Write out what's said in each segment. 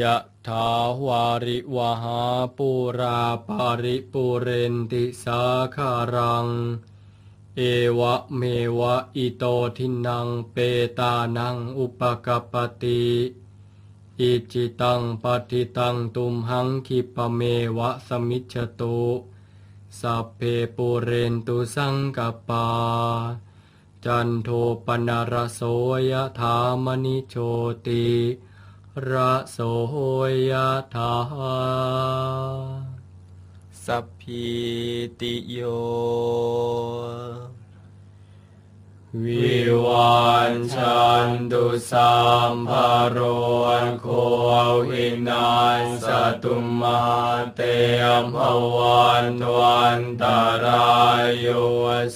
ยะถาวาริวหาปูราปาริปูเรนติสาคารัง เอวะเมวะอิโตทินังเปตานังอุปกปปติอิจิตังปฏิตังตุมหังคิปะเมวะสมิจฉตุสัพเพปูเรนตุสังกปา จันโทปนารโสยถามณิโชติ ระโสยถาสัพพิติโย วิวันชันตุสัมภโรโควินัสสตุมาเตมภวันวันตารายโย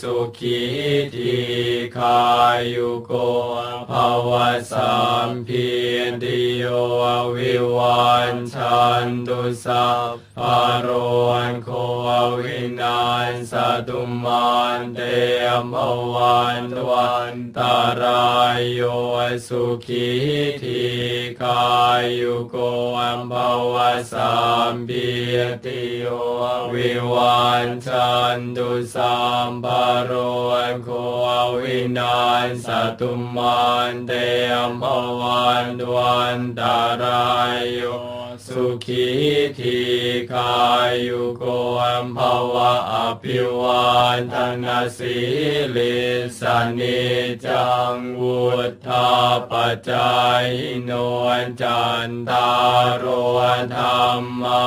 สุขีที ขายุโกภวสัมพิติโยวิวันชันตุสัพพโรโควินัสสตุมาเตมวันตวันตารายโยสุขีทีขายุโกภวสัมพิติโยวิวันชันตุสัมภโรโควินัสสตุมันเตมวันตวันตารายโยสุขีทีขายุโกอัมภวะอภิวันธนาสีลิสานิจังวุธาปจายโนจันทารวธรรมา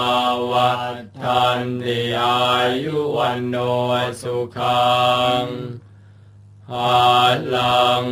วัฏันติอายุวันโนสุขัง หาลัง